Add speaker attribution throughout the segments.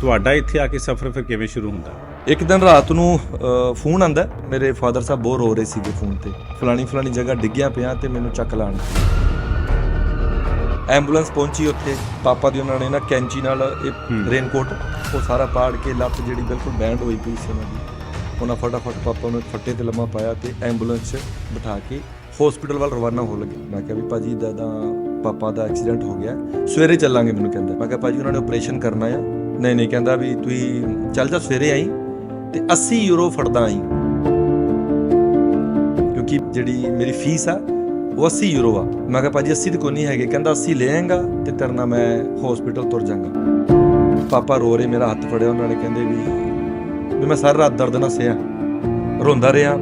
Speaker 1: ਤੁਹਾਡਾ ਇੱਥੇ ਆ ਕੇ ਸਫ਼ਰ ਫਿਰ ਕਿਵੇਂ ਸ਼ੁਰੂ ਹੁੰਦਾ?
Speaker 2: ਇੱਕ ਦਿਨ ਰਾਤ ਨੂੰ ਫੋਨ ਆਂਦਾ। ਮੇਰੇ ਫਾਦਰ ਸਾਹਿਬ ਬੋਰ ਹੋ ਰਹੇ ਸੀਗੇ ਫੋਨ ਤੇ। ਫਲਾਣੀ ਫਲਾਣੀ ਜਗ੍ਹਾ ਡਿੱਗਿਆ ਪਿਆ ਤੇ ਮੈਨੂੰ ਚੱਕ ਲਾਣ ਐਂਬੂਲੈਂਸ ਪਹੁੰਚੀ ਉੱਥੇ। ਪਾਪਾ ਦੀ ਉਹਨਾਂ ਨੇ ਨਾ ਕੈਂਚੀ ਨਾਲ ਇਹ ਰੇਨਕੋਟ ਉਹ ਸਾਰਾ ਪਾੜ ਕੇ ਲੱਤ ਜਿਹੜੀ ਬਿਲਕੁਲ ਬੈਂਡ ਹੋਈ ਪਈ ਸੀ ਉਹਨਾਂ ਦੀ। ਉਹਨਾਂ ਫਟਾਫਟ ਪਾਪਾ ਨੂੰ ਫੱਟੇ ਤੇ ਲੰਮਾ ਪਾਇਆ ਤੇ ਐਂਬੂਲੈਂਸ 'ਚ ਬਿਠਾ ਕੇ ਹਸਪੀਟਲ ਵੱਲ ਰਵਾਨਾ ਹੋ ਲੱਗੇ। ਮੈਂ ਕਿਹਾ ਵੀ ਭਾਜੀ ਦਾ ਦਾ ਪਾਪਾ ਦਾ ਐਕਸੀਡੈਂਟ ਹੋ ਗਿਆ। ਸਵੇਰੇ ਚੱਲਾਂਗੇ ਮੈਨੂੰ ਕਹਿੰਦਾ। ਮੈਂ ਕਿਹਾ ਭਾਜੀ ਉਹਨਾਂ ਨੇ ਆਪਰੇਸ਼ਨ ਕਰਨਾ ਆ। ਨਹੀਂ ਨਹੀਂ, ਕਹਿੰਦਾ ਵੀ ਤੁਸੀਂ ਚੱਲ ਜਾ, ਸਵੇਰੇ ਆਈ ਤੇ 80 ਯੂਰੋ ਫੜਦਾ ਆਈ। ਕਿਉਂਕਿ ਜਿਹੜੀ ਮੇਰੀ ਫੀਸ ਆ, ਉਹ 80 ਯੂਰੋ ਆ। ਮੈਂ ਕਿਹਾ, ਭਾਜੀ 80 ਤੇ ਕੋਈ ਨਹੀਂ ਹੈਗੇ। ਕਹਿੰਦਾ 80 ਲੈਂਗਾ ਤੇ ਤਰਨਾ ਮੈਂ ਹਸਪੀਟਲ ਤੁਰ ਜਾਗਾ। ਪਾਪਾ ਰੋ ਰਹੇ, ਮੇਰਾ ਹੱਥ ਫੜਿਆ, ਉਹਨਾਂ ਨੇ ਕਹਿੰਦੇ ਵੀ ਵੀ ਮੈਂ ਸਾਰਾ ਰਾਤ ਦਰਦ ਨਾਲ ਸਿਆ ਰੋਂਦਾ ਰਿਹਾ।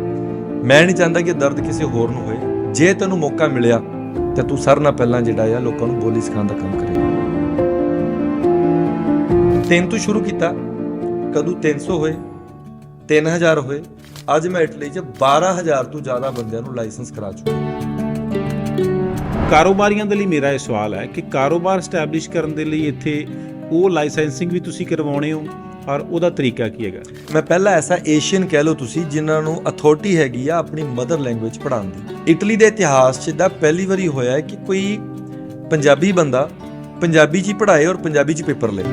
Speaker 2: ਮੈਂ ਨਹੀਂ ਚਾਹੁੰਦਾ ਕਿ ਦਰਦ ਕਿਸੇ ਹੋਰ ਨੂੰ ਹੋਏ। ਜੇ ਤੈਨੂੰ ਮੌਕਾ ਮਿਲਿਆ, ਤੇ ਤੂੰ ਸਾਰਿਆਂ ਨਾਲ ਪਹਿਲਾਂ ਜਿਹੜਾ ਆ, ਲੋਕਾਂ ਨੂੰ ਬੋਲੀ ਸਿਖਾਉਣ ਦਾ ਕੰਮ ਕਰੇ। ਤਿੰਨ ਤੋਂ ਸ਼ੁਰੂ ਕੀਤਾ ਕਦੋਂ 300 ਹੋਏ 3000 ਹੋਏ ਅੱਜ ਮੈਂ ਇਟਲੀ 'ਚ 12000 ਤੋਂ ਜ਼ਿਆਦਾ ਬੰਦਿਆਂ ਨੂੰ ਲਾਇਸੈਂਸ ਕਰਾ ਚੁੱਕਾ
Speaker 1: ਕਾਰੋਬਾਰੀਆਂ ਦੇ ਲਈ ਮੇਰਾ ਇਹ ਸਵਾਲ ਹੈ ਕਿ ਕਾਰੋਬਾਰ ਸਟੈਬਲਿਸ਼ ਕਰਨ ਦੇ ਲਈ ਇੱਥੇ ਉਹ ਲਾਇਸੈਂਸਿੰਗ ਵੀ ਤੁਸੀਂ ਕਰਵਾਉਣੇ ਹੋ ਔਰ ਉਹਦਾ ਤਰੀਕਾ ਕੀ ਹੈਗਾ?
Speaker 2: ਮੈਂ ਪਹਿਲਾਂ ਐਸਾ ਏਸ਼ੀਅਨ ਕਹਿ ਲਓ ਤੁਸੀਂ ਜਿਨ੍ਹਾਂ ਨੂੰ ਅਥਾਰਟੀ ਹੈਗੀ ਆ ਆਪਣੀ ਮਦਰ ਲੈਂਗੁਏਜ ਪੜ੍ਹਾਉਣ ਦੀ। ਇਟਲੀ ਦੇ ਇਤਿਹਾਸ 'ਚ ਦਾ ਪਹਿਲੀ ਵਾਰੀ ਹੋਇਆ ਹੈ ਕਿ ਕੋਈ ਪੰਜਾਬੀ ਬੰਦਾ ਪੰਜਾਬੀ 'ਚ ਹੀ ਪੜ੍ਹਾਏ ਔਰ ਪੰਜਾਬੀ 'ਚ ਪੇਪਰ ਲਏ।